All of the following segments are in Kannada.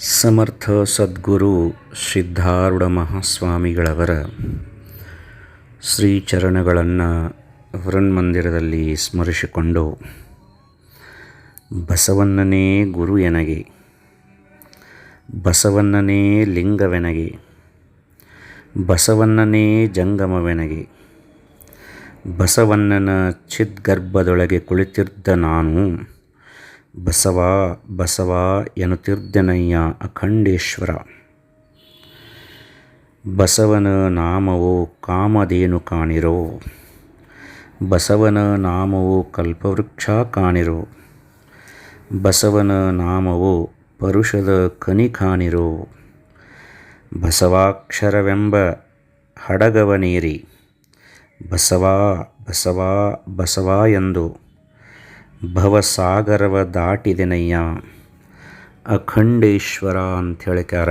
ಸಮರ್ಥ ಸದ್ಗುರು ಸಿದ್ಧಾರೂಢ ಮಹಾಸ್ವಾಮಿಗಳವರ ಶ್ರೀಚರಣಗಳನ್ನು ವೃನ್ಮಂದಿರದಲ್ಲಿ ಸ್ಮರಿಸಿಕೊಂಡು, ಬಸವಣ್ಣನೇ ಗುರು ಎನಗೆ, ಬಸವಣ್ಣನೇ ಲಿಂಗವೆನಗೆ, ಬಸವಣ್ಣನೇ ಜಂಗಮವೆನಗೆ, ಬಸವಣ್ಣನ ಚಿದ್ಗರ್ಭದೊಳಗೆ ಕುಳಿತಿದ್ದ ನಾನು ಬಸವ ಬಸವ ಎನ್ನುತ್ತಿರ್ದೆನಯ್ಯ ಅಖಂಡೇಶ್ವರ. ಬಸವನ ನಾಮವು ಕಾಮಧೇನು ಕಾಣಿರೋ. ಬಸವನ ನಾಮವು ಕಲ್ಪವೃಕ್ಷ ಕಾಣಿರೋ. ಬಸವನ ನಾಮವು ಪರುಷದ ಕನಿ ಕಾಣಿರೋ. ಬಸವಾಕ್ಷರವೆಂಬ ಹಡಗವನೇರಿ. ಬಸವ ಬಸವ ಬಸವ ಎಂದು ಭವಸಾಗರವ ದಾಟಿದೆನಯ್ಯ. ಅಖಂಡೇಶ್ವರ ಅಂತ ಹೇಳಿಕಾರ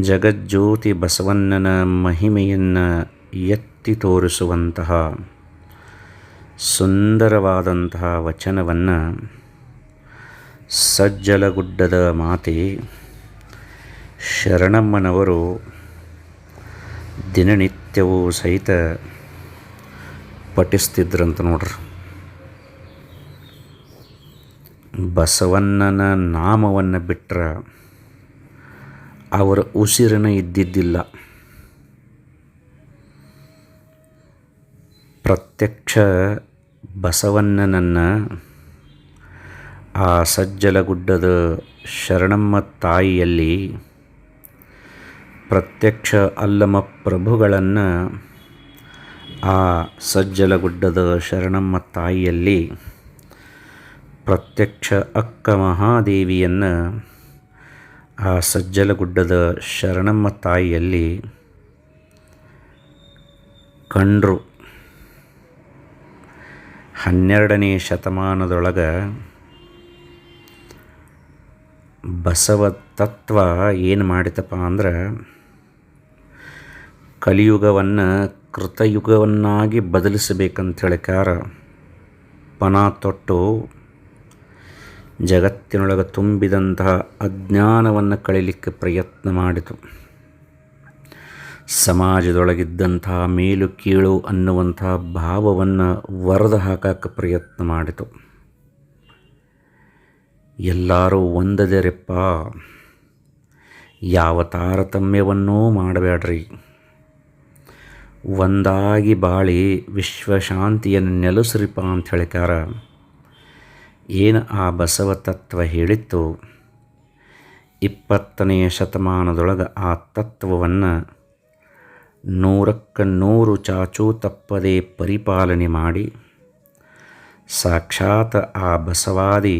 ಜಗಜ್ಯೋತಿ ಬಸವಣ್ಣನ ಮಹಿಮೆಯನ್ನು ಎತ್ತಿ ತೋರಿಸುವಂತಹ ಸುಂದರವಾದಂತಹ ವಚನವನ್ನು ಸಜ್ಜಲಗುಡ್ಡದ ಮಾತೆ ಶರಣಮ್ಮನವರು ದಿನನಿತ್ಯವೂ ಸಹಿತ ಪಠಿಸ್ತಿದ್ರಂತ ನೋಡ್ರಿ. ಬಸವಣ್ಣನ ನಾಮವನ್ನು ಬಿಟ್ಟರೆ ಅವರ ಉಸಿರನ ಇದ್ದಿದ್ದಿಲ್ಲ. ಪ್ರತ್ಯಕ್ಷ ಬಸವಣ್ಣನನ್ನು ಆ ಸಜ್ಜಲಗುಡ್ಡದ ಶರಣಮ್ಮ ತಾಯಿಯಲ್ಲಿ ಪ್ರತ್ಯಕ್ಷ ಅಲ್ಲಮ ಪ್ರಭುಗಳನ್ನು ಆ ಸಜ್ಜಲಗುಡ್ಡದ ಶರಣಮ್ಮ ತಾಯಿಯಲ್ಲಿ ಪ್ರತ್ಯಕ್ಷ ಅಕ್ಕ ಮಹಾದೇವಿಯನ್ನು ಆ ಸಜ್ಜಲಗುಡ್ಡದ ಶರಣಮ್ಮ ತಾಯಿಯಲ್ಲಿ ಕಂಡ್ರು. ಹನ್ನೆರಡನೇ ಶತಮಾನದೊಳಗೆ ಬಸವ ತತ್ವ ಏನು ಮಾಡಿತಪ್ಪ ಅಂದ್ರೆ ಕಲಿಯುಗವನ್ನು ಕೃತಯುಗವನ್ನಾಗಿ ಬದಲಿಸಬೇಕಂತ ಹೇಳಿಕಾರ ಪಣ ತೊಟ್ಟು ಜಗತ್ತಿನೊಳಗೆ ತುಂಬಿದಂತಹ ಅಜ್ಞಾನವನ್ನು ಕಳೀಲಿಕ್ಕೆ ಪ್ರಯತ್ನ ಮಾಡಿತು. ಸಮಾಜದೊಳಗಿದ್ದಂತಹ ಮೇಲು ಕೀಳು ಅನ್ನುವಂತಹ ಭಾವವನ್ನು ಒರೆದು ಹಾಕಕ್ಕೆ ಪ್ರಯತ್ನ ಮಾಡಿತು. ಎಲ್ಲರೂ ಒಂದದೆರೆಪ್ಪ, ಯಾವ ತಾರತಮ್ಯವನ್ನೂ ಮಾಡಬೇಡ್ರಿ. ಒಂದಾಗಿ ಬಾಳಿ ವಿಶ್ವಶಾಂತಿಯನ್ನು ನೆಲೆಸ್ರಿಪ್ಪ ಅಂತ ಹೇಳಿಕಾರ ಏನು ಆ ಬಸವ ತತ್ವ ಹೇಳಿತ್ತು? ಇಪ್ಪತ್ತನೆಯ ಶತಮಾನದೊಳಗೆ ಆ ತತ್ವವನ್ನು ನೂರಕ್ಕೆ ನೂರು ಚಾಚೂ ತಪ್ಪದೆ ಪರಿಪಾಲನೆ ಮಾಡಿ, ಸಾಕ್ಷಾತ್ ಆ ಬಸವಾದಿ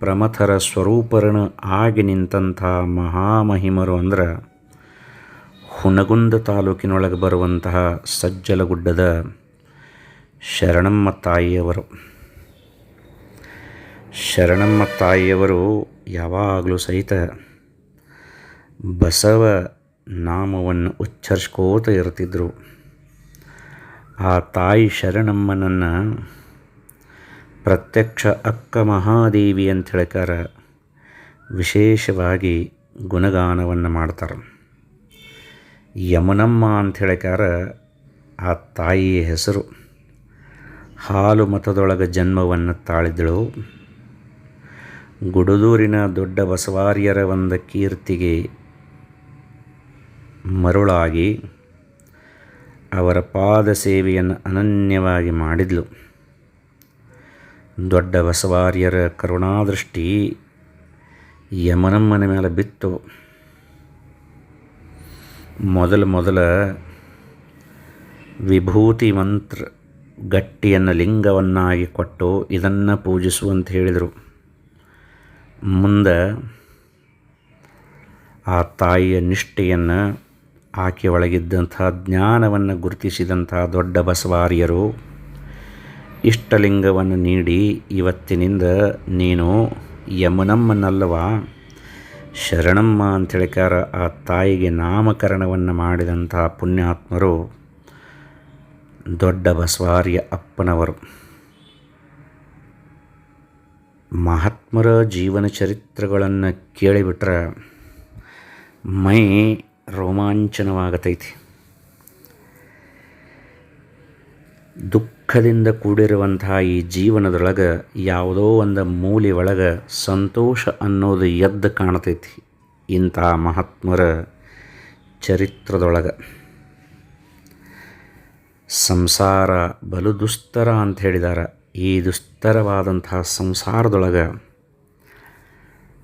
ಪ್ರಮಥರ ಸ್ವರೂಪರಣ ಆಗಿ ನಿಂತಹ ಮಹಾಮಹಿಮರು ಅಂದ್ರೆ ಹುನಗುಂದ ತಾಲೂಕಿನೊಳಗೆ ಬರುವಂತಹ ಸಜ್ಜಲಗುಡ್ಡದ ಶರಣಮ್ಮ ತಾಯಿಯವರು. ಶರಣಮ್ಮ ತಾಯಿಯವರು ಯಾವಾಗಲೂ ಸಹಿತ ಬಸವ ನಾಮವನ್ನು ಉಚ್ಚರಿಸ್ಕೋತ ಇರ್ತಿದ್ರು ಆ ತಾಯಿ ಶರಣಮ್ಮನನ್ನು ಪ್ರತ್ಯಕ್ಷ ಅಕ್ಕ ಮಹಾದೇವಿ ಅಂತ ಹೇಳ್ಕಾರ ವಿಶೇಷವಾಗಿ ಗುಣಗಾನವನ್ನು ಮಾಡ್ತಾರೆ. ಯಮನಮ್ಮ ಅಂತ ಹೇಳ್ಕಾರ ಆ ತಾಯಿಯ ಹೆಸರು. ಹಾಲು ಮತದೊಳಗೆ ಜನ್ಮವನ್ನು ತಾಳಿದಳು ಗುಡದೂರಿನ ದೊಡ್ಡ ಬಸವಾರ್ಯರ ಒಂದು ಕೀರ್ತಿಗೆ ಮರುಳಾಗಿ ಅವರ ಪಾದ ಸೇವೆಯನ್ನು ಅನನ್ಯವಾಗಿ ಮಾಡಿದ್ಲು. ದೊಡ್ಡ ಬಸವಾರ್ಯರ ಕರುಣಾದೃಷ್ಟಿ ಯಮನಮ್ಮನ ಮೇಲೆ ಬಿತ್ತು. ಮೊದಲ ಮೊದಲ ವಿಭೂತಿ ಮಂತ್ರ ಗಟ್ಟಿಯನ್ನು ಲಿಂಗವನ್ನಾಗಿ ಕೊಟ್ಟು ಇದನ್ನು ಪೂಜಿಸುವಂತ ಹೇಳಿದರು. ಮುಂದೆ ಆ ತಾಯಿಯ ನಿಷ್ಠೆಯನ್ನು ಆಕೆ ಒಳಗಿದ್ದಂಥ ಜ್ಞಾನವನ್ನು ಗುರುತಿಸಿದಂಥ ದೊಡ್ಡ ಬಸವಾರ್ಯರು ಇಷ್ಟಲಿಂಗವನ್ನು ನೀಡಿ, ಇವತ್ತಿನಿಂದ ನೀನು ಯಮುನಮ್ಮನಲ್ಲವಾ? ಶರಣಮ್ಮ ಅಂತ ಹೇಳಿಕಾರ ಆ ತಾಯಿಗೆ ನಾಮಕರಣವನ್ನು ಮಾಡಿದಂಥ ಪುಣ್ಯಾತ್ಮರು ದೊಡ್ಡ ಬಸವಾರ್ಯ ಅಪ್ಪನವರು. ಮಹಾತ್ಮರ ಜೀವನ ಚರಿತ್ರೆಗಳನ್ನು ಕೇಳಿಬಿಟ್ರೆ ಮೈ ರೋಮಾಂಚನವಾಗತೈತಿ. ದುಃಖದಿಂದ ಕೂಡಿರುವಂತಹ ಈ ಜೀವನದೊಳಗೆ ಯಾವುದೋ ಒಂದು ಮೂಲೆ ಒಳಗೆ ಸಂತೋಷ ಅನ್ನೋದು ಎದ್ದು ಕಾಣ್ತೈತಿ ಇಂಥ ಮಹಾತ್ಮರ ಚರಿತ್ರದೊಳಗೆ. ಸಂಸಾರ ಬಲು ದುಸ್ತರ ಅಂತ ಹೇಳಿದ್ದಾರೆ ಈ ದುಸ್ತರವಾದಂತಹ ಸಂಸಾರದೊಳಗೆ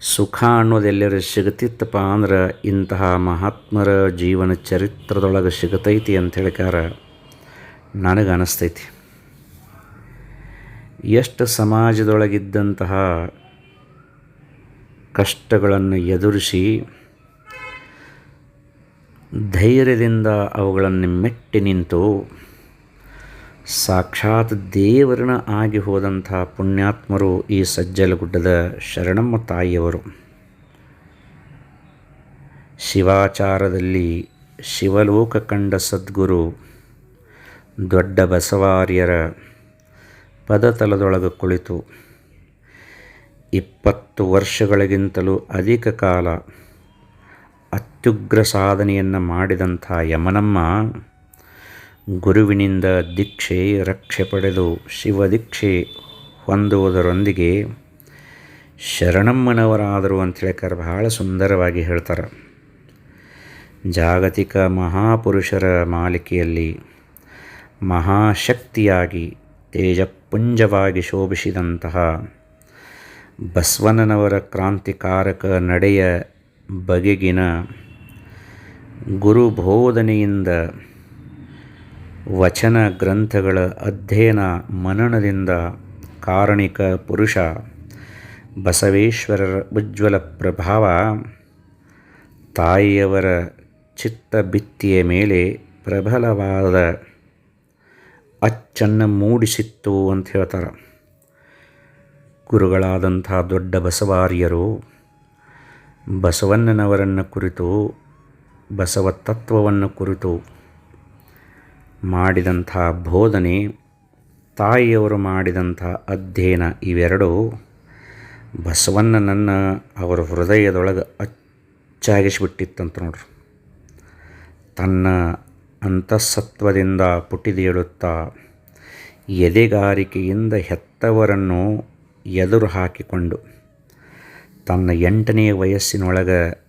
ಸುಖ ಅನ್ನೋದು ಎಲ್ಲರ ಸಿಗತಿತ್ತಪ್ಪ ಅಂದ್ರೆ ಇಂತಹ ಮಹಾತ್ಮರ ಜೀವನ ಚರಿತ್ರದೊಳಗೆ ಸಿಗತೈತಿ ಅಂತ ಹೇಳಿಕಾರ ನನಗೆ ಅನಿಸ್ತೈತಿ. ಎಷ್ಟು ಸಮಾಜದೊಳಗಿದ್ದಂತಹ ಕಷ್ಟಗಳನ್ನು ಎದುರಿಸಿ ಧೈರ್ಯದಿಂದ ಅವುಗಳನ್ನು ಮೆಟ್ಟಿ ನಿಂತು ಸಾಕ್ಷಾತ್ ದೇವರನ ಆಗಿ ಹೋದಂಥ ಪುಣ್ಯಾತ್ಮರು ಈ ಸಜ್ಜಲಗುಡ್ಡದ ಶರಣಮ್ಮ ತಾಯಿಯವರು. ಶಿವಾಚಾರದಲ್ಲಿ ಶಿವಲೋಕ ಕಂಡ ಸದ್ಗುರು, ದೊಡ್ಡ ಬಸವಾರ್ಯರ ಪದತಲದೊಳಗೆ ಕುಳಿತು ಇಪ್ಪತ್ತು ವರ್ಷಗಳಿಗಿಂತಲೂ ಅಧಿಕ ಕಾಲ ಅತ್ಯುಗ್ರ ಸಾಧನೆಯನ್ನು ಮಾಡಿದಂಥ ಯಮನಮ್ಮ ಗುರುವಿನಿಂದ ದೀಕ್ಷೆ, ರಕ್ಷೆ ಪಡೆದು ಶಿವದೀಕ್ಷೆ ಹೊಂದುವುದರೊಂದಿಗೆ ಶರಣಮ್ಮನವರಾದರು ಕರೆ ಬಹಳ ಸುಂದರವಾಗಿ ಹೇಳ್ತಾರೆ. ಜಾಗತಿಕ ಮಹಾಪುರುಷರ ಮಾಲಿಕೆಯಲ್ಲಿ ಮಹಾಶಕ್ತಿಯಾಗಿ, ತೇಜಪುಂಜವಾಗಿ ಶೋಭಿಸಿದಂತಹ ಬಸವಣ್ಣನವರ ಕ್ರಾಂತಿಕಾರಕ ನಡೆಯ ಬಗೆಗಿನ ಗುರುಬೋಧನೆಯಿಂದ ವಚನ ಗ್ರಂಥಗಳ ಅಧ್ಯಯನ ಮನನದಿಂದ ಕಾರಣಿಕ ಪುರುಷ ಬಸವೇಶ್ವರರ ಉಜ್ವಲ ಪ್ರಭಾವ ತಾಯಿಯವರ ಚಿತ್ತಬಿತ್ತಿಯ ಮೇಲೆ ಪ್ರಬಲವಾದ ಅಚ್ಚನ್ನು ಮೂಡಿಸಿತ್ತು ಅಂತ ಹೇಳ್ತಾರೆ. ಗುರುಗಳಾದಂಥ ದೊಡ್ಡ ಬಸವಾರ್ಯರು ಬಸವಣ್ಣನವರನ್ನು ಕುರಿತು, ಬಸವ ತತ್ವವನ್ನು ಕುರಿತು ಮಾಡಿದಂಥ ಬೋಧನೆ, ತಾಯಿಯವರು ಮಾಡಿದಂಥ ಅಧ್ಯಯನ ಇವೆರಡು ಬಸವಣ್ಣನನ್ನು ಅವರ ಹೃದಯದೊಳಗೆ ಅಚ್ಚಾಗಿಸಿಬಿಟ್ಟಿತ್ತಂತ ನೋಡ್ರಿ. ತನ್ನ ಅಂತಸತ್ವದಿಂದ ಪುಟಿದೇಳುತ್ತಾ ಎದೆಗಾರಿಕೆಯಿಂದ ಹೆತ್ತವರನ್ನು ಎದುರು ಹಾಕಿಕೊಂಡು, ತನ್ನ ಎಂಟನೇ ವಯಸ್ಸಿನೊಳಗೆ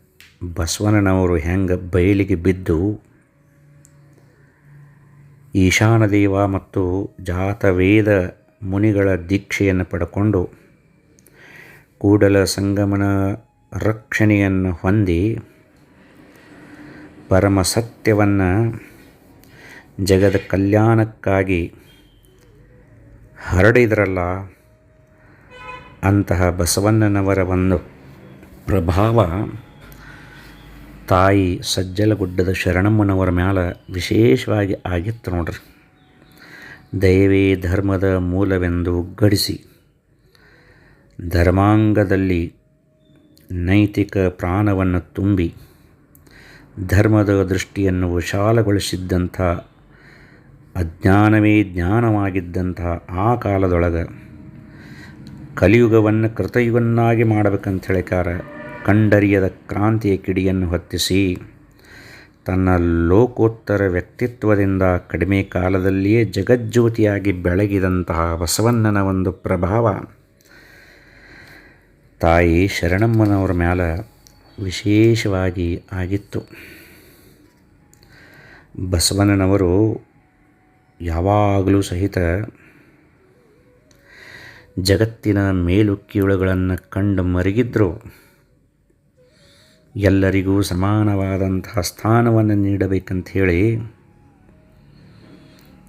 ಬಸವಣ್ಣನವರು ಹೆಂಗೆ ಬಯಲಿಗೆ ಬಿದ್ದು ಈಶಾನದೇವ ಮತ್ತು ಜಾತವೇದ ಮುನಿಗಳ ದೀಕ್ಷೆಯನ್ನು ಪಡ್ಕೊಂಡು ಕೂಡಲ ಸಂಗಮನ ರಕ್ಷಣೆಯನ್ನು ಹೊಂದಿ ಪರಮ ಸತ್ಯವನ್ನು ಜಗದ ಕಲ್ಯಾಣಕ್ಕಾಗಿ ಹರಡಿದ್ರಲ್ಲ, ಅಂತಹ ಬಸವಣ್ಣನವರ ಒಂದು ಪ್ರಭಾವ ತಾಯಿ ಸಜ್ಜಲಗುಡ್ಡದ ಶರಣಮ್ಮನವರ ಮ್ಯಾಲ ವಿಶೇಷವಾಗಿ ಆಗಿತ್ತು ನೋಡ್ರಿ. ದಯವೇ ಧರ್ಮದ ಮೂಲವೆಂದು ಗಡಿಸಿ ಧರ್ಮಾಂಗದಲ್ಲಿ ನೈತಿಕ ಪ್ರಾಣವನ್ನು ತುಂಬಿ ಧರ್ಮದ ದೃಷ್ಟಿಯನ್ನು ವಿಶಾಲಗೊಳಿಸಿದ್ದಂಥ, ಅಜ್ಞಾನವೇ ಜ್ಞಾನವಾಗಿದ್ದಂಥ ಆ ಕಾಲದೊಳಗೆ ಕಲಿಯುಗವನ್ನು ಕೃತಯುಗನ್ನಾಗಿ ಮಾಡಬೇಕಂತ ಹೇಳಿಕಾರ ಕಂಡರಿಯದ ಕ್ರಾಂತಿಯ ಕಿಡಿಯನ್ನು ಹೊತ್ತಿಸಿ, ತನ್ನ ಲೋಕೋತ್ತರ ವ್ಯಕ್ತಿತ್ವದಿಂದ ಕಡಿಮೆ ಕಾಲದಲ್ಲಿಯೇ ಜಗಜ್ಯೋತಿಯಾಗಿ ಬೆಳಗಿದಂತಹ ಬಸವಣ್ಣನ ಒಂದು ಪ್ರಭಾವ. ತಾಯಿ ಶರಣಮ್ಮನವರ ಮ್ಯಾಲ ವಿಶೇಷವಾಗಿ ಆಗಿತ್ತು. ಬಸವಣ್ಣನವರು ಯಾವಾಗಲೂ ಸಹಿತ ಜಗತ್ತಿನ ಮೇಲುಕ್ಕಿಯುಳುಗಳನ್ನು ಕಂಡು ಮರಗಿದ್ರು. ಎಲ್ಲರಿಗೂ ಸಮಾನವಾದಂತಹ ಸ್ಥಾನವನ್ನು ನೀಡಬೇಕಂತ ಹೇಳಿ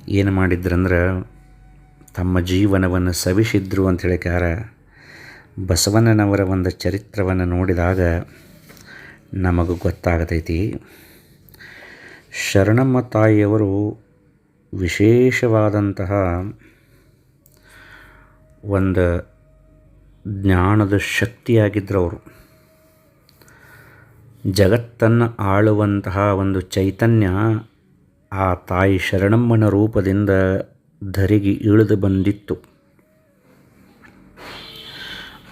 ಏನು ಮಾಡಿದ್ರಂದ್ರೆ ತಮ್ಮ ಜೀವನವನ್ನು ಸವಿಸಿದ್ರು ಅಂತ ಹೇಳಿಕಾರ ಬಸವಣ್ಣನವರ ಒಂದು ಚರಿತ್ರವನ್ನು ನೋಡಿದಾಗ ನಮಗೆ ಗೊತ್ತಾಗತೈತಿ. ಶರಣಮ್ಮ ತಾಯಿಯವರು ವಿಶೇಷವಾದಂತಹ ಒಂದು ಜ್ಞಾನದ ಶಕ್ತಿಯಾಗಿದ್ದರು ಅವರು ಜಗತ್ತನ್ನು ಆಳುವಂತಹ ಒಂದು ಚೈತನ್ಯ ಆ ತಾಯಿ ಶರಣಮ್ಮನ ರೂಪದಿಂದ ಧರಿಗೆ ಇಳಿದು ಬಂದಿತ್ತು.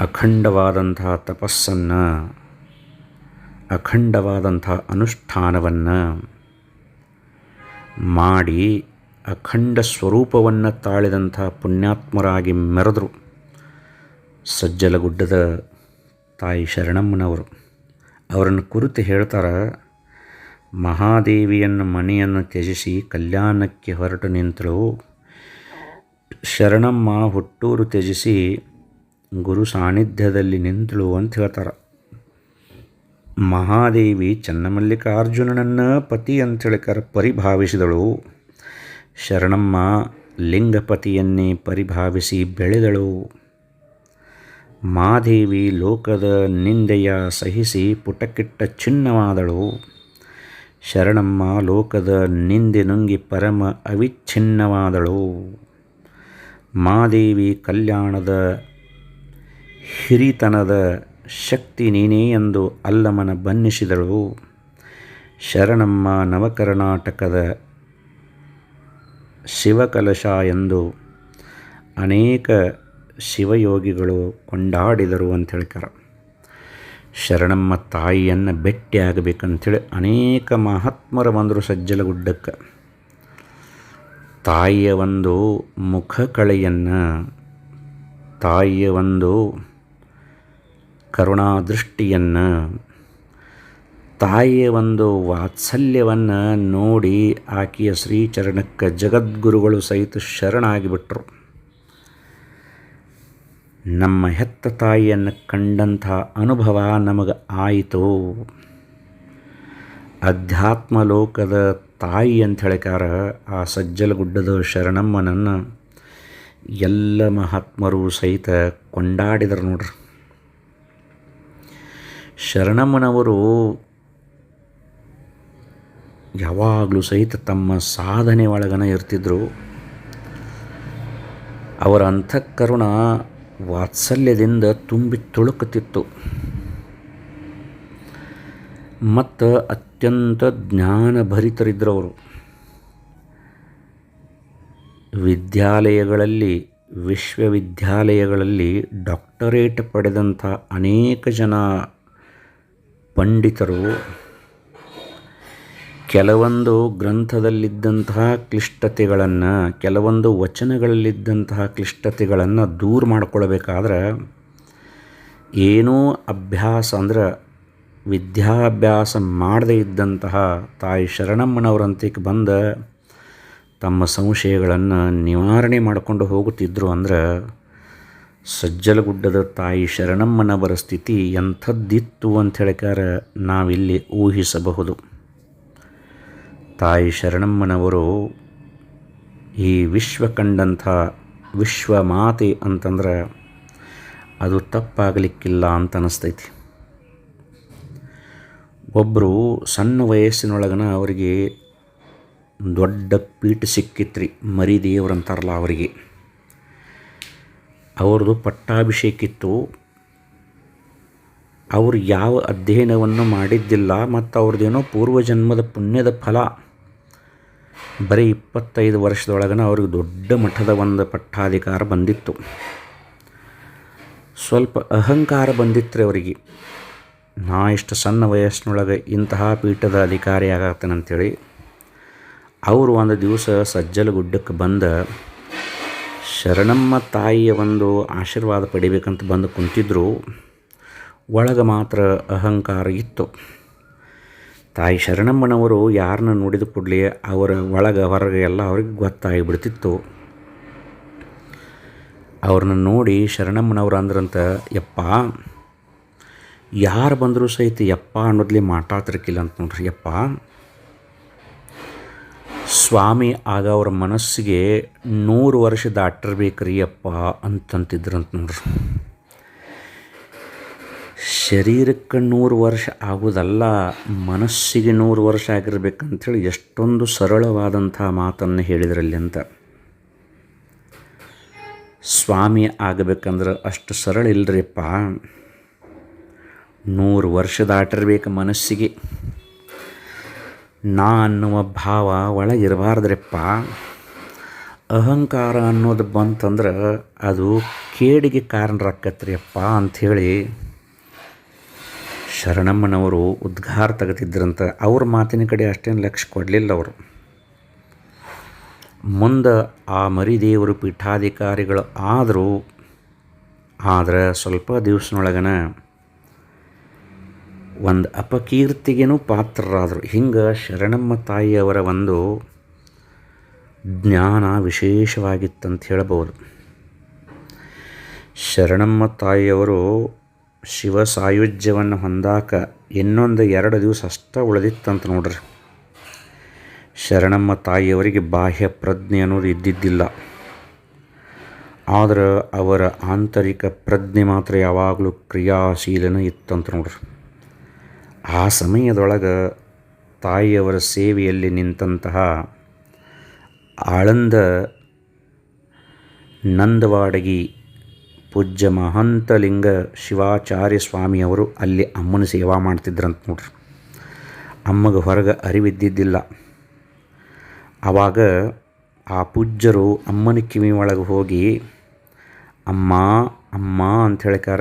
ಅಖಂಡವಾದಂತಹ ತಪಸ್ಸನ್ನು ಅಖಂಡವಾದಂಥ ಅನುಷ್ಠಾನವನ್ನು ಮಾಡಿ ಅಖಂಡ ಸ್ವರೂಪವನ್ನು ತಾಳಿದಂಥ ಪುಣ್ಯಾತ್ಮರಾಗಿ ಮೆರೆದರು ಸಜ್ಜಲಗುಡ್ಡದ ತಾಯಿ ಶರಣಮ್ಮನವರು. ಅವರನ್ನು ಕುರಿತು ಹೇಳ್ತಾರೆ, ಮಹಾದೇವಿಯನ್ನು ಮನೆಯನ್ನು ತ್ಯಜಿಸಿ ಕಲ್ಯಾಣಕ್ಕೆ ಹೊರಟು ನಿಂತಳು. ಶರಣಮ್ಮ ಹುಟ್ಟೂರು ತ್ಯಜಿಸಿ ಗುರು ಸಾನ್ನಿಧ್ಯದಲ್ಲಿ ನಿಂತಳು ಅಂತ ಹೇಳ್ತಾರೆ. ಮಹಾದೇವಿ ಚನ್ನಮಲ್ಲಿಕಾರ್ಜುನನನ್ನು ಪತಿ ಅಂತೇಳಿಕರ ಪರಿಭಾವಿಸಿದಳು. ಶರಣಮ್ಮ ಲಿಂಗಪತಿಯನ್ನೇ ಪರಿಭಾವಿಸಿ ಬೆಳೆದಳು. ಮಾದೇವಿ ಲೋಕದ ನಿಂದೆಯ ಸಹಿಸಿ ಪುಟಕಿಟ್ಟ ಚಿನ್ನವಾದಳು ಶರಣಮ್ಮ ಲೋಕದ ನಿಂದೆ ನುಂಗಿ ಪರಮ ಅವಿಚ್ಛಿನ್ನವಾದಳು. ಮಾದೇವಿ ಕಲ್ಯಾಣದ ಹಿರಿತನದ ಶಕ್ತಿ ನೀನೇ ಎಂದು ಅಲ್ಲಮನ ಬನ್ನಿಸಿದಳು ಶರಣಮ್ಮ ನವಕರ್ನಾಟಕದ ಶಿವಕಲಶ ಎಂದು ಅನೇಕ ಶಿವಯೋಗಿಗಳು ಕೊಂಡಾಡಿದರು ಅಂತ ಹೇಳ್ತಾರೆ ಶರಣಮ್ಮ ತಾಯಿಯನ್ನು ಭೇಟಿಯಾಗಬೇಕಂಥೇಳಿ ಅನೇಕ ಮಹಾತ್ಮರ ಬಂದರು ಸಜ್ಜಲಗುಡ್ಡಕ್ಕೆ. ತಾಯಿಯ ಒಂದು ಮುಖ ಕಳೆಯನ್ನು, ತಾಯಿಯ ಒಂದು ಕರುಣಾದೃಷ್ಟಿಯನ್ನು, ತಾಯಿಯ ಒಂದು ವಾತ್ಸಲ್ಯವನ್ನು ನೋಡಿ ಆಕೆಯ ಶ್ರೀಚರಣಕ್ಕೆ ಜಗದ್ಗುರುಗಳು ಸಹಿತ ಶರಣಾಗಿಬಿಟ್ರು. ನಮ್ಮ ಹೆತ್ತ ತಾಯಿಯನ್ನು ಕಂಡಂಥ ಅನುಭವ ನಮಗೆ ಆಯಿತು. ಅಧ್ಯಾತ್ಮ ಲೋಕದ ತಾಯಿ ಅಂತ ಹೇಳಿಕಾರ ಆ ಸಜ್ಜಲಗುಡ್ಡದ ಶರಣಮ್ಮನನ್ನು ಎಲ್ಲ ಮಹಾತ್ಮರು ಸಹಿತ ಕೊಂಡಾಡಿದರು ನೋಡ್ರಿ. ಶರಣಮ್ಮನವರು ಯಾವಾಗಲೂ ಸಹಿತ ತಮ್ಮ ಸಾಧನೆ ಒಳಗನ ಇರ್ತಿದ್ರು. ಅವರ ಅಂತಃಕರುಣ ವಾತ್ಸಲ್ಯದಿಂದ ತುಂಬಿ ತುಳುಕುತ್ತಿತ್ತು. ಮತ್ತು ಅತ್ಯಂತ ಜ್ಞಾನಭರಿತರಿದ್ದರವರು ವಿದ್ಯಾಲಯಗಳಲ್ಲಿ ವಿಶ್ವವಿದ್ಯಾಲಯಗಳಲ್ಲಿ ಡಾಕ್ಟರೇಟ್ ಪಡೆದಂಥ ಅನೇಕ ಜನ ಪಂಡಿತರು ಕೆಲವೊಂದು ಗ್ರಂಥದಲ್ಲಿದ್ದಂತಹ ಕ್ಲಿಷ್ಟತೆಗಳನ್ನು, ಕೆಲವೊಂದು ವಚನಗಳಲ್ಲಿದ್ದಂತಹ ಕ್ಲಿಷ್ಟತೆಗಳನ್ನು ದೂರ ಮಾಡ್ಕೊಳ್ಬೇಕಾದ್ರೆ, ಏನೂ ಅಭ್ಯಾಸ ಅಂದ್ರೆ ವಿದ್ಯಾಭ್ಯಾಸ ಮಾಡದೇ ಇದ್ದಂತಹ ತಾಯಿ ಶರಣಮ್ಮನವರಂತಿಗೆ ಬಂದ ತಮ್ಮ ಸಂಶಯಗಳನ್ನು ನಿವಾರಣೆ ಮಾಡಿಕೊಂಡು ಹೋಗುತ್ತಿದ್ದರು ಅಂದ್ರೆ, ಸಜ್ಜಲಗುಡ್ಡದ ತಾಯಿ ಶರಣಮ್ಮನವರ ಸ್ಥಿತಿ ಎಂಥದ್ದಿತ್ತು ಅಂತ ಹೇಳಿಕಾರ ನಾವಿಲ್ಲಿ ಊಹಿಸಬಹುದು. ತಾಯಿ ಶರಣಮ್ಮನವರು ಈ ವಿಶ್ವ ಕಂಡಂಥ ವಿಶ್ವ ಮಾತೆ ಅಂತಂದ್ರೆ ಅದು ತಪ್ಪಾಗಲಿಕ್ಕಿಲ್ಲ ಅಂತ ಅನ್ನಿಸ್ತೈತಿ ಒಬ್ಬರು ಸಣ್ಣ ವಯಸ್ಸಿನೊಳಗನ ಅವರಿಗೆ ದೊಡ್ಡ ಪೀಠ ಸಿಕ್ಕಿತ್ರಿ ಮರಿ ದೇವರಂತಾರಲ್ಲ ಅವರಿಗೆ. ಅವ್ರದ್ದು ಪಟ್ಟಾಭಿಷೇಕಿತ್ತು ಅವರು ಯಾವ ಅಧ್ಯಯನವನ್ನು ಮಾಡಿದ್ದಿಲ್ಲ ಮತ್ತು ಅವ್ರದ್ದೇನೋ ಪೂರ್ವಜನ್ಮದ ಪುಣ್ಯದ ಫಲ. ಬರೀ ಇಪ್ಪತ್ತೈದು ವರ್ಷದೊಳಗನ ಅವ್ರಿಗೆ ದೊಡ್ಡ ಮಠದ ಒಂದು ಪಟ್ಟಾಧಿಕಾರ ಬಂದಿತ್ತು. ಸ್ವಲ್ಪ ಅಹಂಕಾರ ಬಂದಿತ್ತು ಅವರಿಗೆ. ನಾ ಇಷ್ಟು ಸಣ್ಣ ವಯಸ್ಸಿನೊಳಗೆ ಇಂತಹ ಪೀಠದ ಅಧಿಕಾರಿ ಆಗತ್ತೇನಂತೇಳಿ ಅವರು ಒಂದು ದಿವಸ ಸಜ್ಜಲಗುಡ್ಡಕ್ಕೆ ಬಂದ ಶರಣಮ್ಮ ತಾಯಿಯ ಒಂದು ಆಶೀರ್ವಾದ ಪಡಿಬೇಕಂತ ಬಂದು ಕುಂತಿದ್ರು. ಒಳಗೆ ಮಾತ್ರ ಅಹಂಕಾರ ಇತ್ತು. ತಾಯಿ ಶರಣಮ್ಮನವರು ಯಾರನ್ನ ನೋಡಿದ ಕೂಡಲೇ ಅವರ ಒಳಗೆ, ಹೊರಗೆ ಎಲ್ಲ ಅವ್ರಿಗೆ ಗೊತ್ತಾಗಿಬಿಡ್ತಿತ್ತು. ಅವ್ರನ್ನ ನೋಡಿ ಶರಣಮ್ಮನವ್ರು ಅಂದ್ರಂತ, ಯಪ್ಪ, ಯಾರು ಬಂದರೂ ಸಹಿತ ಯಪ್ಪ ಅನ್ನೋದ್ಲಿ ಮಾತಾಡ್ತಿರ್ಕಿಲ್ಲ ಅಂತ ನೋಡ್ರಿ, ಯಪ್ಪ. ಸ್ವಾಮಿ ಆಗ ಅವ್ರ ಮನಸ್ಸಿಗೆ ನೂರು ವರ್ಷ ದಾಟಿರ್ಬೇಕ್ರಿ ಅಪ್ಪ ಅಂತಂತಿದ್ರಂತ ನೋಡ್ರಿ. ಶರೀರಕ್ಕೆ ನೂರು ವರ್ಷ ಆಗೋದಲ್ಲ ಮನಸ್ಸಿಗೆ ನೂರು ವರ್ಷ ಆಗಿರ್ಬೇಕಂಥೇಳಿ ಎಷ್ಟೊಂದು ಸರಳವಾದಂಥ ಮಾತನ್ನು ಹೇಳಿದ್ರಲ್ಲಿ ಅಂತ. ಸ್ವಾಮಿ ಆಗಬೇಕಂದ್ರೆ ಅಷ್ಟು ಸರಳ ಇಲ್ಲರಿಪ್ಪ ನೂರು ವರ್ಷ ದಾಟಿರ್ಬೇಕು ಮನಸ್ಸಿಗೆ. ನಾ ಅನ್ನುವ ಭಾವ ಒಳಗಿರಬಾರ್ದ್ರಪ್ಪ ಅಹಂಕಾರ ಅನ್ನೋದು ಬಂತಂದ್ರೆ ಅದು ಕೇಡಿಗೆ ಕಾರಣರಾಕತ್ರಿಯಪ್ಪ ಅಂಥೇಳಿ ಶರಣಮ್ಮನವರು ಉದ್ಘಾರ ತೆಗೆದಿದ್ರಂತ ಅವ್ರ ಮಾತಿನ ಕಡೆ ಅಷ್ಟೇನು ಲಕ್ಷ್ಯ ಕೊಡಲಿಲ್ಲ ಅವರು. ಮುಂದೆ ಆ ಮರಿದೇವರು ಪೀಠಾಧಿಕಾರಿಗಳು ಆದರೂ, ಆದರೆ ಸ್ವಲ್ಪ ದಿವಸನೊಳಗನ ಒಂದು ಅಪಕೀರ್ತಿಗೇನೂ ಪಾತ್ರರಾದರು. ಹಿಂಗೆ ಶರಣಮ್ಮ ತಾಯಿಯವರ ಒಂದು ಜ್ಞಾನ ವಿಶೇಷವಾಗಿತ್ತಂತ ಹೇಳ್ಬೋದು. ಶರಣಮ್ಮ ತಾಯಿಯವರು ಶಿವ ಸಾಯುಜ್ಯವನ್ನು ಹೊಂದಾಕ ಇನ್ನೊಂದು ಎರಡು ದಿವಸ ಅಷ್ಟೇ ಉಳಿದಿತ್ತಂತ ನೋಡ್ರಿ. ಶರಣಮ್ಮ ತಾಯಿಯವರಿಗೆ ಬಾಹ್ಯ ಪ್ರಜ್ಞೆ ಅನ್ನೋದು ಇದ್ದಿದ್ದಿಲ್ಲ. ಆದರೆ ಅವರ ಆಂತರಿಕ ಪ್ರಜ್ಞೆ ಮಾತ್ರ ಯಾವಾಗಲೂ ಕ್ರಿಯಾಶೀಲನ ಇತ್ತಂತ ನೋಡ್ರಿ. ಆ ಸಮಯದೊಳಗೆ ತಾಯಿಯವರ ಸೇವೆಯಲ್ಲಿ ನಿಂತಹ ಆಳಂದ ನಂದವಾಡಗಿ ಪೂಜ್ಯ ಮಹಂತಲಿಂಗ ಶಿವಾಚಾರ್ಯ ಸ್ವಾಮಿಯವರು ಅಲ್ಲಿ ಅಮ್ಮನ ಸೇವಾ ಮಾಡ್ತಿದ್ರಂತ ನೋಡ್ರಿ. ಅಮ್ಮಗೆ ಹೊರಗೆ ಅರಿವಿದ್ದಿದ್ದಿಲ್ಲ. ಆವಾಗ ಆ ಪೂಜ್ಯರು ಅಮ್ಮನ ಕಿವಿ ಒಳಗೆ ಹೋಗಿ, ಅಮ್ಮ ಅಮ್ಮ ಅಂತ ಹೇಳಿಕಾರ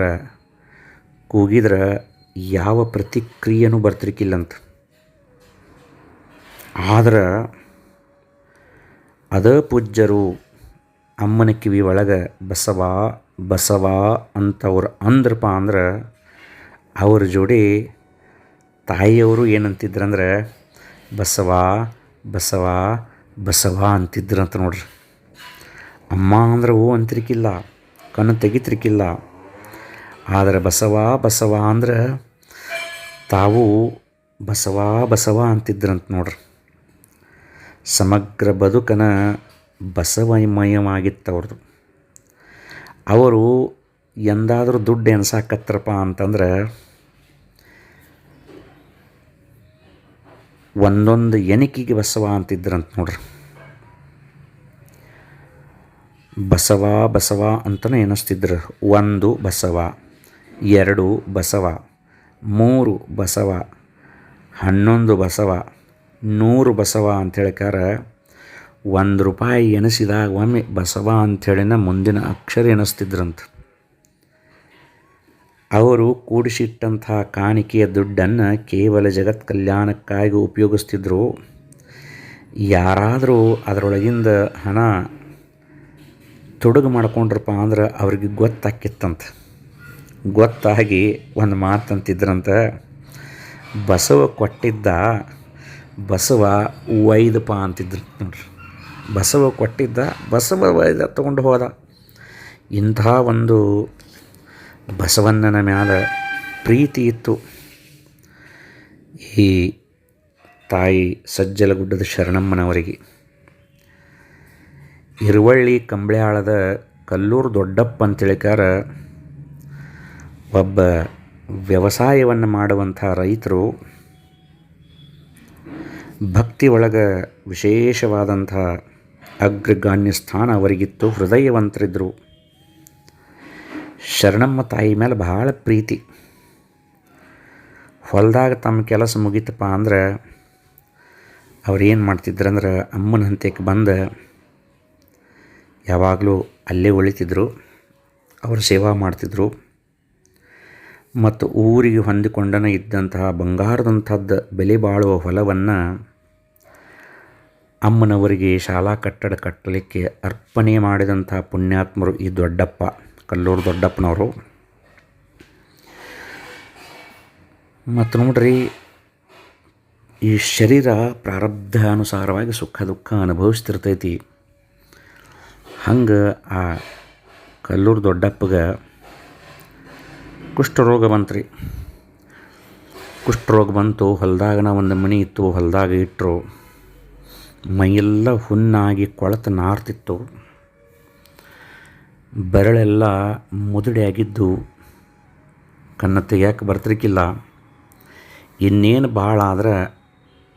ಕೂಗಿದ್ರೆ, ಯಾವ ಪ್ರತಿಕ್ರಿಯೆನೂ ಬರ್ತಿರ್ಕಿಲ್ಲಂತ. ಆದ್ರೆ, ಅದ ಪೂಜ್ಯರು ಅಮ್ಮನ ಕಿವಿ ಒಳಗೆ, ಬಸವ ಬಸವ ಅಂತವ್ರು ಅಂದ್ರಪ್ಪ ಅಂದ್ರೆ ಅವ್ರ ಜೋಡಿ ತಾಯಿಯವರು ಏನಂತಿದ್ರಂದ್ರೆ ಬಸವ ಬಸವ ಬಸವ ಅಂತಿದ್ರು ಅಂತಿದ್ರಂತ ನೋಡ್ರಿ. ಅಮ್ಮ ಅಂದ್ರೆ ಹೂ ಅಂತಿರ್ಕಿಲ್ಲ, ಕಣ್ಣು ತೆಗಿತಿರ್ಕಿಲ್ಲ. ಆದರೆ ಬಸವ ಬಸವ ಅಂದ್ರೆ ತಾವು ಬಸವ ಬಸವ ಅಂತಿದ್ರಂತ ನೋಡ್ರಿ. ಸಮಗ್ರ ಬದುಕನ ಬಸವಮಯವಾಗಿತ್ತು ಅವ್ರದ್ದು ಅವರು ಎಂದಾದರೂ ದುಡ್ಡು ಎಣ್ಸಾಕತ್ರಪ್ಪ ಅಂತಂದ್ರೆ ಒಂದೊಂದು ಎಣಿಕೆಗೆ ಬಸವ ಅಂತಿದ್ರಂತ ನೋಡ್ರಿ. ಬಸವ ಬಸವ ಅಂತಲೇ ಎನಿಸ್ತಿದ್ರು ಒಂದು ಬಸವ, ಎರಡು ಬಸವ, ಮೂರು ಬಸವ, ಹನ್ನೊಂದು ಬಸವ, ನೂರು ಬಸವ ಅಂಥೇಳಿಕಾರ ಒಂದು ರೂಪಾಯಿ ಎನಿಸಿದಾಗ ಒಮ್ಮೆ ಬಸವ ಅಂಥೇಳಿನ ಮುಂದಿನ ಅಕ್ಷರ ಎನಿಸ್ತಿದ್ರಂತ. ಅವರು ಕೂಡಿಸಿಟ್ಟಂತಹ ಕಾಣಿಕೆಯ ದುಡ್ಡನ್ನು ಕೇವಲ ಜಗತ್ ಕಲ್ಯಾಣಕ್ಕಾಗಿ ಉಪಯೋಗಿಸ್ತಿದ್ರು. ಯಾರಾದರೂ ಅದರೊಳಗಿಂದ ಹಣ ತೊಡಗು ಮಾಡ್ಕೊಂಡ್ರಪ್ಪ ಅಂದ್ರೆ ಅವ್ರಿಗೆ ಗೊತ್ತಾಕಿತ್ತಂತ ಗೊತ್ತಾಗಿ ಒಂದು ಮಾತಂತಿದ್ರಂತ, ಬಸವ ಕೊಟ್ಟಿದ್ದ ಬಸವ ಒಯ್ದಪ್ಪ ಅಂತಿದ್ರು ನೋಡ್ರಿ. ಬಸವ ಕೊಟ್ಟಿದ್ದ, ಬಸವ ತಗೊಂಡು ಹೋದ. ಇಂಥ ಒಂದು ಬಸವಣ್ಣನ ಮ್ಯಾಲ ಪ್ರೀತಿ ಇತ್ತು. ಈ ತಾಯಿ ಸಜ್ಜಲಗುಡ್ಡದ ಶರಣಮ್ಮನವರಿಗೆ. ಇರುವಳ್ಳಿ ಕಂಬಳ್ಯಾಳದ ಕಲ್ಲೂರು ದೊಡ್ಡಪ್ಪ ಅಂತೇಳಿಕಾರ ಒಬ್ಬ ವ್ಯವಸಾಯವನ್ನು ಮಾಡುವಂಥ ರೈತರು ಭಕ್ತಿ ಒಳಗೆ ವಿಶೇಷವಾದಂಥ ಅಗ್ರಗಣ್ಯ ಸ್ಥಾನ ಅವರಿಗಿತ್ತು. ಹೃದಯವಂತರಿದ್ದರು. ಶರಣಮ್ಮ ತಾಯಿ ಮೇಲೆ ಭಾಳ ಪ್ರೀತಿ. ಹೊಲದಾಗ ತಮ್ಮ ಕೆಲಸ ಮುಗೀತಪ್ಪ ಅಂದ್ರೆ ಅವ್ರೇನು ಮಾಡ್ತಿದ್ರಂದ್ರೆ ಅಮ್ಮನ ಹಂತಕ್ಕೆ ಬಂದು ಯಾವಾಗಲೂ ಅಲ್ಲೇ ಉಳಿತಿದ್ರು. ಅವರು ಸೇವಾ ಮಾಡ್ತಿದ್ರು. ಮತ್ತು ಊರಿಗೆ ಹೊಂದಿಕೊಂಡನೇ ಇದ್ದಂತಹ ಬಂಗಾರದಂಥದ್ದು ಬೆಲೆ ಬಾಳುವ ಹೊಲವನ್ನು ಅಮ್ಮನವರಿಗೆ ಶಾಲಾ ಕಟ್ಟಡ ಕಟ್ಟಲಿಕ್ಕೆ ಅರ್ಪಣೆ ಮಾಡಿದಂಥ ಪುಣ್ಯಾತ್ಮರು ಈ ದೊಡ್ಡಪ್ಪ, ಕಲ್ಲೂರು ದೊಡ್ಡಪ್ಪನವರು. ಮತ್ತು ನೋಡ್ರಿ, ಈ ಶರೀರ ಪ್ರಾರಬ್ಧ ಅನುಸಾರವಾಗಿ ಸುಖ ದುಃಖ ಅನುಭವಿಸ್ತಿರ್ತೈತಿ. ಹಂಗೆ ಆ ಕಲ್ಲೂರು ದೊಡ್ಡಪ್ಪಗೆ ಕುಷ್ಠರೋಗ ಬಂತ್ರಿ. ಕುಷ್ಠರೋಗ ಬಂತು, ಹೊಲದಾಗನ ಒಂದು ಮನೆ ಇತ್ತು, ಹೊಲದಾಗ ಇಟ್ಟರು ಮೈಯೆಲ್ಲ ಹುಣ್ಣಾಗಿ ಕೊಳತು ನಾರ್ತಿತ್ತು. ಬೆರಳೆಲ್ಲ ಮುದುಡಿಯಾಗಿದ್ದು, ಕಣ್ಣ ತೆಗಿಯಕ್ಕೆ ಬರ್ತಿರ್ಕಿಲ್ಲ ಇನ್ನೇನು ಭಾಳ ಆದ್ರೆ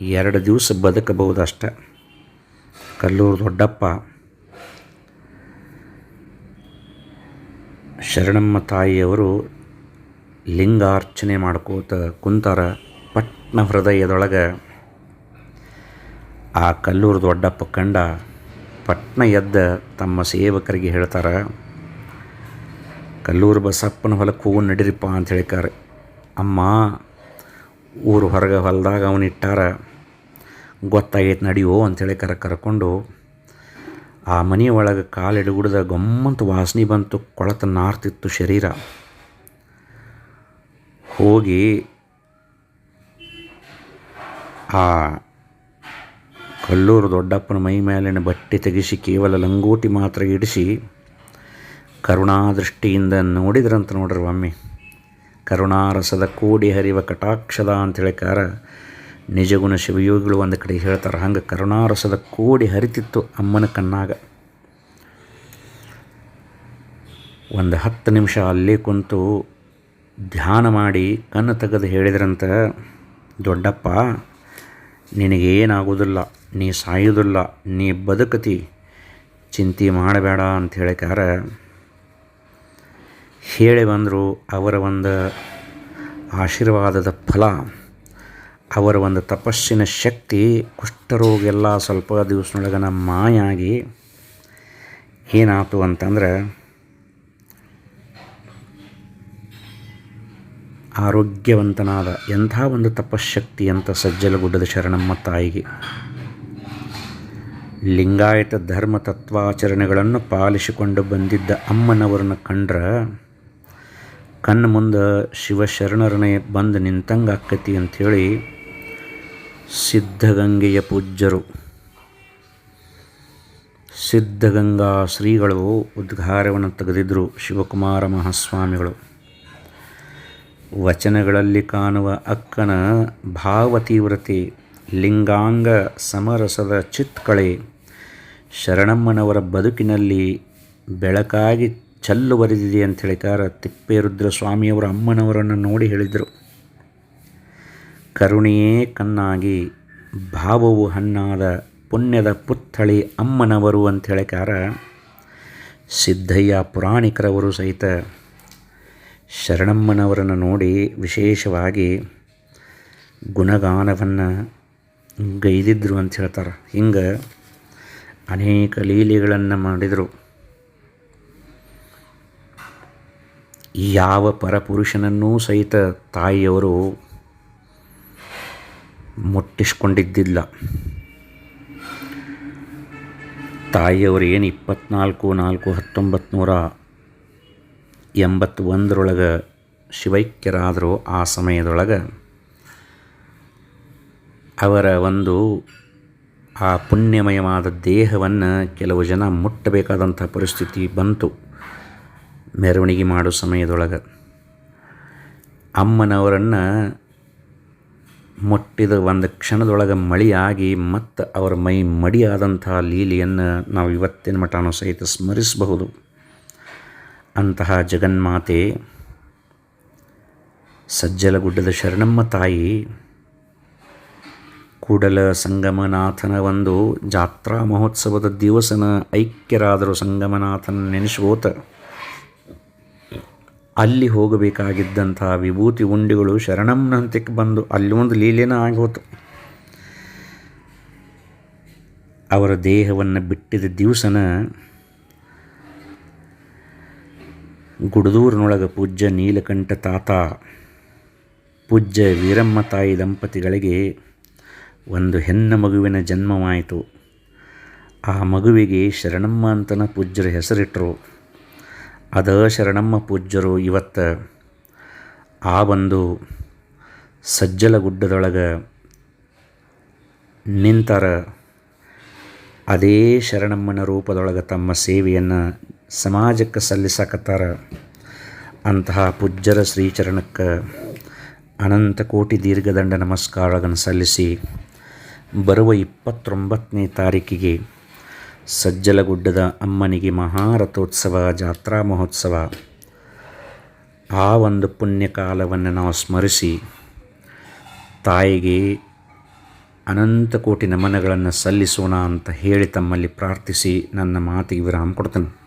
ಎರಡು ದಿವಸ ಬದುಕಬಹುದು ಅಷ್ಟೆ. ಕಲ್ಲೂರು ದೊಡ್ಡಪ್ಪ, ಶರಣಮ್ಮ ತಾಯಿಯವರು ಲಿಂಗಾರ್ಚನೆ ಮಾಡ್ಕೋತ ಕುಂತಾರ ಪಟ್ನ ಹೃದಯದೊಳಗೆ. ಆ ಕಲ್ಲೂರು ದೊಡ್ಡಪ್ಪ ಕಂಡ ಪಟ್ನ ಎದ್ದ ತಮ್ಮ ಸೇವಕರಿಗೆ ಹೇಳ್ತಾರೆ, ಕಲ್ಲೂರು ಬಸಪ್ಪನ ಹೊಲಕ್ಕೆ ಹೋಗು ನಡೀರಿಪ್ಪ ಅಂತ ಹೇಳಿಕಾರ ಅಮ್ಮ, ಊರು ಹೊರಗೆ ಹೊಲದಾಗ ಅವನಿಟ್ಟಾರ ಗೊತ್ತಾಗೈತೆ ನಡಿಯೋ ಅಂಥೇಳಿ ಕರ ಕರ್ಕೊಂಡು ಆ ಮನೆ ಒಳಗೆ ಕಾಲಿಡುಗುಡ್ದ ಗಮ್ಮಂತ ವಾಸನೆ ಬಂತು, ಕೊಳತ ನಾರ್ತಿತ್ತು ಶರೀರ. ಹೋಗಿ ಆ ಕಲ್ಲೂರು ದೊಡ್ಡಪ್ಪನ ಮೈ ಮೇಲಿನ ಬಟ್ಟೆ ತೆಗೆಸಿ ಕೇವಲ ಲಂಗೋಟಿ ಮಾತ್ರ ಇಡಿಸಿ ಕರುಣಾದೃಷ್ಟಿಯಿಂದ ನೋಡಿದ್ರಂತ ನೋಡ್ರಿ ಒಮ್ಮೆ. ಕರುಣಾರಸದ ಕೋಡಿ ಹರಿವ ಕಟಾಕ್ಷದ ಅಂತೇಳಿಕಾರ ನಿಜಗುಣ ಶಿವಯೋಗಿಗಳು ಒಂದು ಕಡೆ ಹೇಳ್ತಾರೆ, ಹಂಗೆ ಕರುಣಾರಸದ ಕೋಡಿ ಹರಿತಿತ್ತು ಅಮ್ಮನ ಕಣ್ಣಾಗ. ಒಂದು ಹತ್ತು ನಿಮಿಷ ಅಲ್ಲೇ ಕುಂತು ಧ್ಯಾನ ಮಾಡಿ ಕಣ್ಣು ತೆಗೆದು ಹೇಳಿದ್ರಂತ, ದೊಡ್ಡಪ್ಪ, ನಿನಗೇನಾಗೋದಿಲ್ಲ. ನೀ ಸಾಯೋದಿಲ್ಲ, ನೀ ಬದುಕತಿ, ಚಿಂತೆ ಮಾಡಬೇಡ ಅಂತ ಹೇಳಿಕಾರ ಹೇಳಿ ಬಂದರು ಅವರ ಒಂದು ಆಶೀರ್ವಾದದ ಫಲ, ಅವರ ಒಂದು ತಪಸ್ಸಿನ ಶಕ್ತಿ ಕುಷ್ಠರೋಗ ಎಲ್ಲ ಸ್ವಲ್ಪ ನಮ್ಮ ಮಾಯಾಗಿ ಏನಾಯ್ತು ಅಂತಂದ್ರೆ, ಆರೋಗ್ಯವಂತನಾದ ಎಂಥ ಒಂದು ತಪಶಕ್ತಿ ಅಂತ ಸಜ್ಜಲಗುಡ್ಡದ ಶರಣಮ್ಮ ತಾಯಿಗೆ. ಲಿಂಗಾಯತ ಧರ್ಮ ತತ್ವಾಚರಣೆಗಳನ್ನು ಪಾಲಿಸಿಕೊಂಡು ಬಂದಿದ್ದ ಅಮ್ಮನವರನ್ನು ಕಂಡ್ರ ಕಣ್ಣು ಮುಂದೆ ಶಿವಶರಣರನೇ ಬಂದು ನಿಂತಂಗೆ ಆಕ್ಕತಿ ಅಂಥೇಳಿ ಸಿದ್ಧಗಂಗೆಯ ಪೂಜ್ಯರು. ಸಿದ್ಧಗಂಗಾ ಶ್ರೀಗಳು ಉದ್ಘಾರವನ್ನು ತೆಗೆದಿದ್ದರು ಶಿವಕುಮಾರ ಮಹಾಸ್ವಾಮಿಗಳು. ವಚನಗಳಲ್ಲಿ ಕಾಣುವ ಅಕ್ಕನ ಭಾವತೀವ್ರತೆ, ಲಿಂಗಾಂಗ ಸಮರಸದ ಚಿತ್ಕಳೆ ಶರಣಮ್ಮನವರ ಬದುಕಿನಲ್ಲಿ ಬೆಳಕಾಗಿ ಚಲ್ಲು ಬರೆದಿದೆ ಅಂತ ಹೇಳಿಕಾರ ತಿಪ್ಪೇರುದ್ರ ಸ್ವಾಮಿಯವರ ಅಮ್ಮನವರನ್ನು ನೋಡಿ ಹೇಳಿದರು. ಕರುಣೆಯೇ ಕಣ್ಣಾಗಿ ಭಾವವು ಹಣ್ಣಾದ ಪುಣ್ಯದ ಪುತ್ಥಳಿ ಅಮ್ಮನವರು ಅಂತ ಹೇಳಿಕಾರ ಸಿದ್ದಯ್ಯ ಪುರಾಣಿಕರವರು ಸಹಿತ ಶರಣಮ್ಮನವರನ್ನು ನೋಡಿ ವಿಶೇಷವಾಗಿ ಗುಣಗಾನವನ್ನು ಗೈದಿದ್ರು ಅಂತ ಹೇಳ್ತಾರೆ. ಹಿಂಗೆ ಅನೇಕ ಲೀಲೆಗಳನ್ನು ಮಾಡಿದರು. ಯಾವ ಪರಪುರುಷನನ್ನೂ ಸಹಿತ ತಾಯಿಯವರು ಮುಟ್ಟಿಸ್ಕೊಂಡಿದ್ದಿಲ್ಲ. ತಾಯಿಯವರು ಏನು ಇಪ್ಪತ್ನಾಲ್ಕು, ನಾಲ್ಕು ಹತ್ತೊಂಬತ್ತು ನೂರ ಎಂಬತ್ತೊಂದರೊಳಗೆ ಶಿವೈಕ್ಯರಾದರು, ಆ ಸಮಯದೊಳಗೆ ಅವರ ಒಂದು ಆ ಪುಣ್ಯಮಯವಾದ ದೇಹವನ್ನು ಕೆಲವು ಜನ ಮುಟ್ಟಬೇಕಾದಂಥ ಪರಿಸ್ಥಿತಿ ಬಂತು. ಮೆರವಣಿಗೆ ಮಾಡೋ ಸಮಯದೊಳಗೆ ಅಮ್ಮನವರನ್ನು ಮುಟ್ಟಿದ ಒಂದು ಕ್ಷಣದೊಳಗೆ ಮಳೆಯಾಗಿ ಮತ್ತು ಅವರ ಮೈ ಮಡಿಯಾದಂಥ ಲೀಲೆಯನ್ನು ನಾವು ಇವತ್ತಿನ ಮಠನೂ ಸಹಿತ ಸ್ಮರಿಸಬಹುದು. ಅಂತಹ ಜಗನ್ಮಾತೆ, ಸಜ್ಜಲಗುಡ್ಡದ ಶರಣಮ್ಮ ತಾಯಿ ಕೂಡಲ ಸಂಗಮನಾಥನ ಒಂದು ಜಾತ್ರಾ ಮಹೋತ್ಸವದ ದಿವಸನ ಐಕ್ಯರಾದರು ಸಂಗಮನಾಥನ ನೆನೆಸ್ಕೋತ ಅಲ್ಲಿ ಹೋಗಬೇಕಾಗಿದ್ದಂಥ ವಿಭೂತಿ ಉಂಡಿಗಳು ಶರಣಂನಂತಕ್ಕೆ ಬಂದು ಅಲ್ಲಿ ಒಂದು ಲೀಲೆನ ಆಗೋತು. ಅವರ ದೇಹವನ್ನು ಬಿಟ್ಟಿದ ದಿವಸನ ಗುಡದೂರಿನೊಳಗೆ ಪೂಜ್ಯ ನೀಲಕಂಠ ತಾತ, ಪೂಜ್ಯ ವೀರಮ್ಮ ತಾಯಿ ದಂಪತಿಗಳಿಗೆ ಒಂದು ಹೆಣ್ಣು ಮಗುವಿನ ಜನ್ಮವಾಯಿತು. ಆ ಮಗುವಿಗೆ ಶರಣಮ್ಮ ಅಂತನ ಪೂಜ್ಯರು ಹೆಸರಿಟ್ಟರು ಅದ ಶರಣಮ್ಮ ಪೂಜ್ಯರು ಇವತ್ತು ಆ ಒಂದು ಸಜ್ಜಲ ಗುಡ್ಡದೊಳಗೆ ನಿಂತರ ಅದೇ ಶರಣಮ್ಮನ ರೂಪದೊಳಗೆ ತಮ್ಮ ಸೇವೆಯನ್ನು ಸಮಾಜಕ್ಕೆ ಸಲ್ಲಿಸಕತ್ತಾರ. ಅಂತಹ ಪೂಜ್ಯರ ಶ್ರೀಚರಣಕ್ಕೆ ಅನಂತ ಕೋಟಿ ದೀರ್ಘದಂಡ ನಮಸ್ಕಾರಗಳನ್ನು ಸಲ್ಲಿಸಿ ಬರುವ ಇಪ್ಪತ್ತೊಂಬತ್ತನೇ ತಾರೀಕಿಗೆ ಸಜ್ಜಲಗುಡ್ಡದ ಅಮ್ಮನಿಗೆ ಮಹಾರಥೋತ್ಸವ, ಜಾತ್ರಾ ಮಹೋತ್ಸವ. ಆ ಒಂದು ಪುಣ್ಯಕಾಲವನ್ನು ನಾವು ಸ್ಮರಿಸಿ ತಾಯಿಗೆ ಅನಂತ ಕೋಟಿ ನಮನಗಳನ್ನು ಸಲ್ಲಿಸೋಣ ಅಂತ ಹೇಳಿ ತಮ್ಮಲ್ಲಿ ಪ್ರಾರ್ಥಿಸಿ ನನ್ನ ಮಾತಿಗೆ ವಿರಾಮ ಕೊಡ್ತೇನೆ.